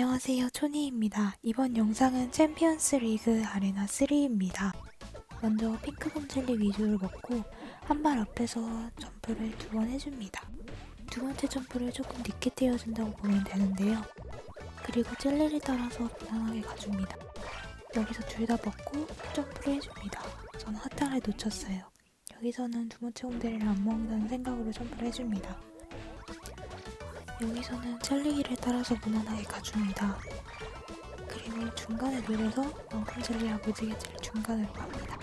안녕하세요 초니입니다. 이번 영상은 챔피언스 리그 아레나 3입니다. 먼저 핑크 곰 젤리 위주를 먹고 한 발 앞에서 점프를 두 번 해줍니다. 두 번째 점프를 조금 늦게 띄워준다고 보면 되는데요. 그리고 젤리를 따라서 무난하게 가줍니다. 여기서 둘 다 먹고 점프를 해줍니다. 저는 핫타를 놓쳤어요. 여기서는 두 번째 공대를 안 먹는다는 생각으로 점프를 해줍니다. 여기서는 젤리기를 따라서 무난하게 가줍니다. 그리고 중간에 노려서 원콤 젤리와 무지개 젤리 중간으로 갑니다.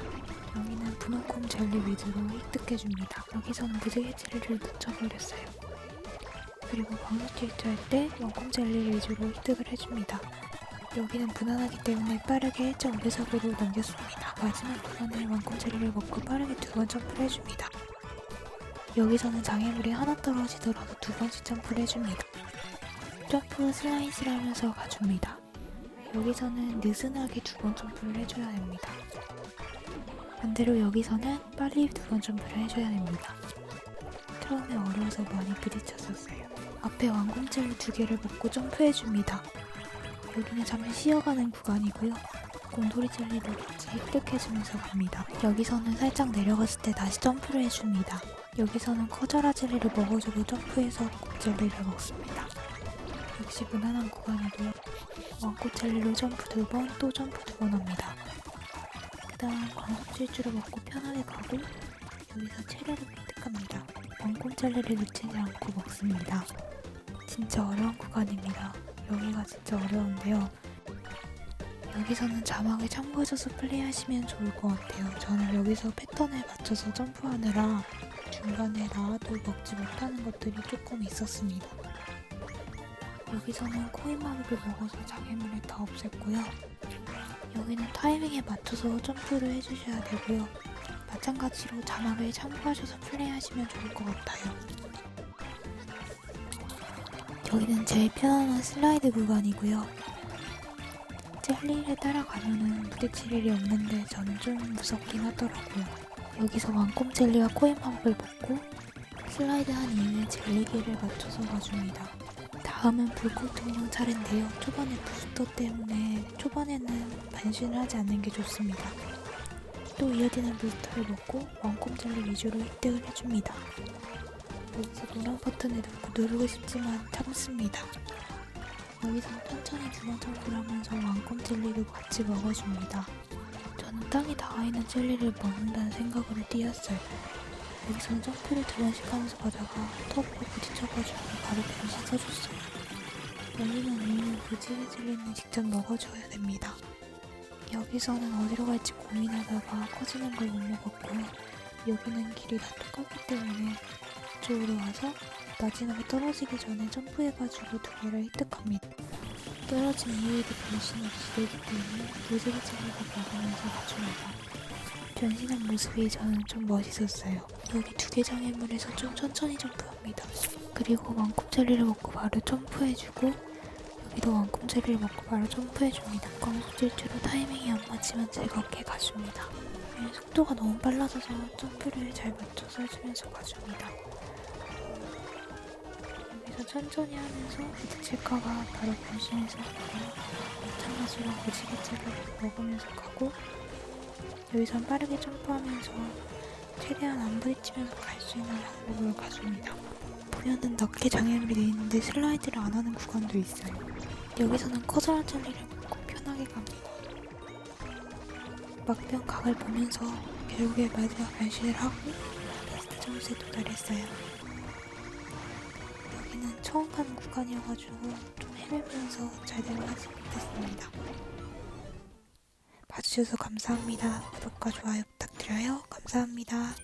여기는 분홍콤 젤리 위주로 획득해줍니다. 여기서는 무지개 젤리를 놓쳐버렸어요. 그리고 광역 질주 할 때 원콤 젤리 위주로 획득을 해줍니다. 여기는 무난하기 때문에 빠르게 1.5배속으로 넘겼습니다. 마지막 구간에 원콤 젤리를 먹고 빠르게 두 번 점프를 해줍니다. 여기서는 장애물이 하나 떨어지더라도 두 번씩 점프를 해줍니다. 점프 슬라이스를 하면서 가줍니다. 여기서는 느슨하게 두 번 점프를 해줘야 됩니다. 반대로 여기서는 빨리 두 번 점프를 해줘야 됩니다. 처음에 어려워서 많이 부딪혔었어요. 앞에 왕공젤리 두 개를 먹고 점프해줍니다. 여기는 잠시 쉬어가는 구간이고요. 곰돌이 젤리를 같이 획득해주면서 갑니다. 여기서는 살짝 내려갔을 때 다시 점프를 해줍니다. 여기서는 커져라 젤리를 먹어주고 점프해서 곰젤리를 먹습니다. 역시 무난한 구간이고요. 왕꽃 젤리로 점프 두 번, 또 점프 두 번 합니다. 그 다음 광석 질주를 먹고 편하게 가고 여기서 체리를 획득합니다. 왕꽃 젤리를 놓치지 않고 먹습니다. 진짜 어려운 구간입니다. 여기가 진짜 어려운데요. 여기서는 자막을 참고해줘서 플레이하시면 좋을 것 같아요. 저는 여기서 패턴에 맞춰서 점프하느라 중간에 나와도 먹지 못하는 것들이 조금 있었습니다. 여기서는 코인 마법을 먹어서 장애물을 다 없앴고요. 여기는 타이밍에 맞춰서 점프를 해주셔야 되고요. 마찬가지로 자막을 참고하셔서 플레이하시면 좋을 것 같아요. 여기는 제일 편안한 슬라이드 구간이고요. 젤리를 따라가면은 부딪힐 일이 없는데 저는 좀 무섭긴 하더라고요. 여기서 왕꿈 젤리와 코인 마법을 먹고 슬라이드 한 이후에 젤리기를 맞춰서 가줍니다. 다음은 불꽃 등령 차례인데요. 초반에 부스터 때문에 초반에는 반신을 하지 않는 게 좋습니다. 또 이어지는 부스터를 먹고 왕꿈 젤리 위주로 획득을 해줍니다. 여기서 노란 버튼을 누르고 누르고 싶지만 참습니다. 여기서 천천히 두번 점프를 하면서 왕꿈 젤리도 같이 먹어줍니다. 저는 땅에 닿아 있는 젤리를 먹는다는 생각으로 뛰었어요. 여기서는 점프를 두 번씩 하면서 가다가 터프로 부딪혀가지고 변신 써줬어요. 열리는 이유는 무지개 젤리는 직접 먹어줘야 됩니다. 여기서는 어디로 갈지 고민하다가 커지는 걸 못 먹었고요. 여기는 길이 다 똑같기 때문에 이쪽으로 와서 마지막에 떨어지기 전에 점프해가지고 두 개를 획득합니다. 떨어진 이후에도 변신이 기되기 때문에 무지개 젤리를 먹으면서 가줍니다. 변신한 모습이 저는 좀 멋있었어요. 여기 두 개 장애물에서 좀 천천히 점프합니다. 그리고 왕꿈 젤리를 먹고 바로 점프해주고 여기도 왕꿈 젤리를 먹고 바로 점프해줍니다. 광속 질주로 타이밍이 안 맞지만 즐겁게 가줍니다. 네, 속도가 너무 빨라져서 점프를 잘 맞춰서 해주면서 가줍니다. 천천히 하면서 부딪힐까봐 바로 변신해서 가고요. 마찬가지로 무지개 젤리를 먹으면서 가고 여기선 빠르게 점프하면서 최대한 안 부딪히면서 갈 수 있는 방법으로 가줍니다. 보면은 넓게 장애물이 되어 있는데 슬라이드를 안 하는 구간도 있어요. 여기서는 커져라 젤리를 먹고 편하게 갑니다. 막변 각을 보면서 결국에 마지막 변신을 하고 베스트 점수에 도달했어요. 여기는 처음 가는 구간이어가지고 좀 헤매면서 제대로 하지 못했습니다. 봐주셔서 감사합니다. 구독과 좋아요 부탁드려요. 감사합니다.